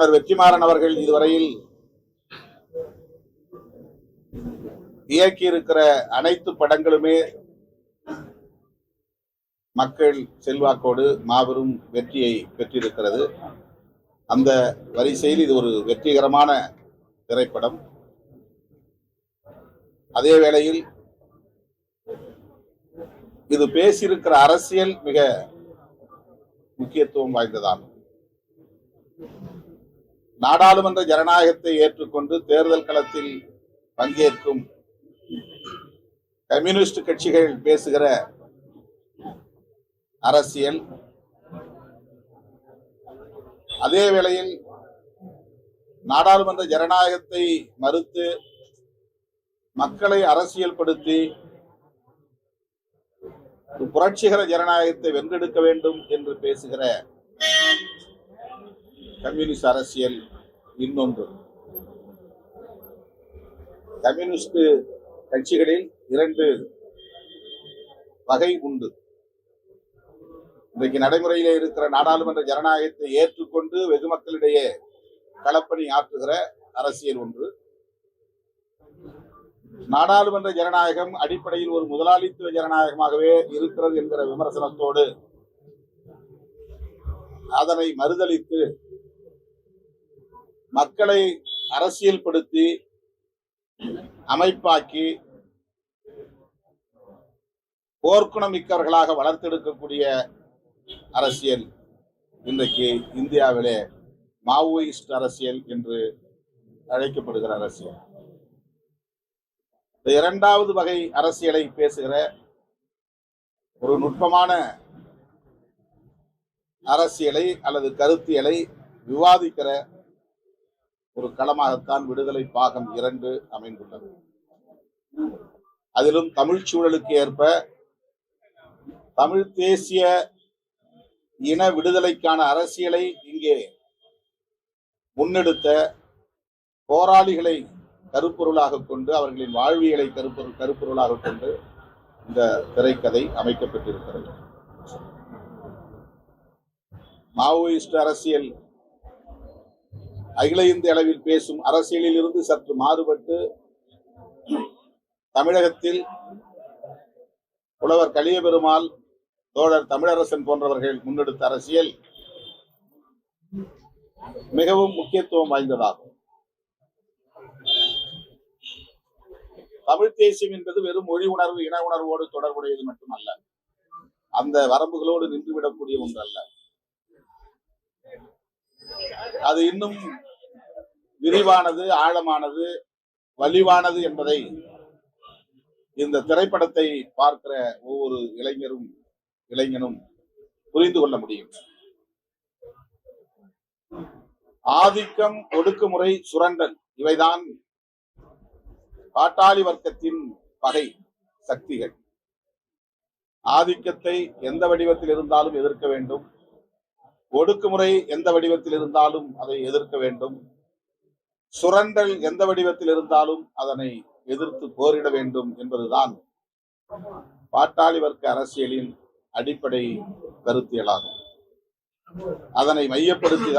வெற்றிமாறன் அவர்கள் இதுவரையில் இயக்கியிருக்கிற அனைத்து படங்களுமே மக்கள் செல்வாக்கோடு மாபெரும் வெற்றியை பெற்றிருக்கிறது. அந்த வரிசையில் இது ஒரு வெற்றிகரமான திரைப்படம். அதே வேளையில் இது பேசியிருக்கிற அரசியல் மிக முக்கியத்துவம் வாய்ந்ததாகும். நாடாளுமன்ற ஜனநாயகத்தை ஏற்றுக்கொண்டு தேர்தல் களத்தில் பங்கேற்கும் கம்யூனிஸ்ட் கட்சிகள் பேசுகிற அரசியல். அதே வேளையில் நாடாளுமன்ற ஜனநாயகத்தை மறுத்து மக்களை அரசியல்படுத்தி படுத்தி புரட்சிகர ஜனநாயகத்தை வென்றெடுக்க வேண்டும் என்று பேசுகிற கம்யூனிஸ்ட் அரசியல் இன்னொன்று. கம்யூனிஸ்ட் கட்சிகளில் இரண்டு வகை உண்டு. இன்றைக்கு நடைமுறையிலே இருக்கிற நாடாளுமன்ற ஜனநாயகத்தை ஏற்றுக்கொண்டு வெகு மக்களிடையே களப்பணி ஆற்றுகிற அரசியல் ஒன்று. நாடாளுமன்ற ஜனநாயகம் அடிப்படையில் ஒரு முதலாளித்துவ ஜனநாயகமாகவே இருக்கிறது என்கிற விமர்சனத்தோடு அதனை மறுதலித்து மக்களை அரசியல்படுத்தி அமைப்பாக்கி போர்க்குணம் மிக்கவர்களாக வளர்த்தெடுக்கக்கூடிய அரசியல் இன்றைக்கு இந்தியாவிலே மாவோயிஸ்ட் அரசியல் என்று அழைக்கப்படுகிற அரசியல். இந்த இரண்டாவது வகை அரசியலை பேசுகிற ஒரு நுட்பமான அரசியலை அல்லது கருத்தியலை விவாதிக்கிற ஒரு களமாகத்தான் விடுதலை பாகம் இரண்டு அமைந்துள்ளது. அதிலும் தமிழ் சூழலுக்கு ஏற்ப தமிழ் தேசிய இன விடுதலைக்கான அரசியலை இங்கே முன்னெடுத்த போராளிகளை கருப்பொருளாக கொண்டு அவர்களின் வாழ்வியலை கருப்பொருள் கருப்பொருளாக கொண்டு இந்த திரைக்கதை அமைக்கப்பட்டிருக்கிறது. மாவோயிஸ்ட் அரசியல் அகில இந்திய அளவில் பேசும் அரசியலில் இருந்து சற்று மாறுபட்டு தமிழகத்தில் புலவர் கலியபெருமாள் தோழர் தமிழரசன் போன்றவர்கள் முன்னெடுத்த அரசியல் மிகவும் முக்கியத்துவம் வாய்ந்ததாகும். தமிழ் தேசியம் என்பது வெறும் மொழி உணர்வு இன உணர்வோடு தொடர்புடையது மட்டுமல்ல அந்த வரம்புகளோடு நின்றுவிடக்கூடிய ஒன்றல்ல. அது இன்னும் விரிவானது ஆழமானது வலிவானது என்பதை இந்த திரைப்படத்தை பார்க்கிற ஒவ்வொரு இளைஞரும் இளைஞனும் புரிந்து கொள்ள முடியும். ஆதிக்கம் ஒடுக்குமுறை சுரண்டல் இவைதான் பாட்டாளி வர்க்கத்தின் பகை சக்திகள். ஆதிக்கத்தை எந்த வடிவத்தில் இருந்தாலும் எதிர்க்க வேண்டும். ஒடுக்குமுறை எந்த வடிவத்தில் இருந்தாலும் அதை எதிர்க்க வேண்டும். சுரண்டல் எந்த வடிவத்தில் இருந்தாலும் அதனை எதிர்த்து போரிட வேண்டும் என்பதுதான் பாட்டாளி வர்க்க அரசியலின் அடிப்படை கருத்தியலாகும். அதனை மையப்படுத்தி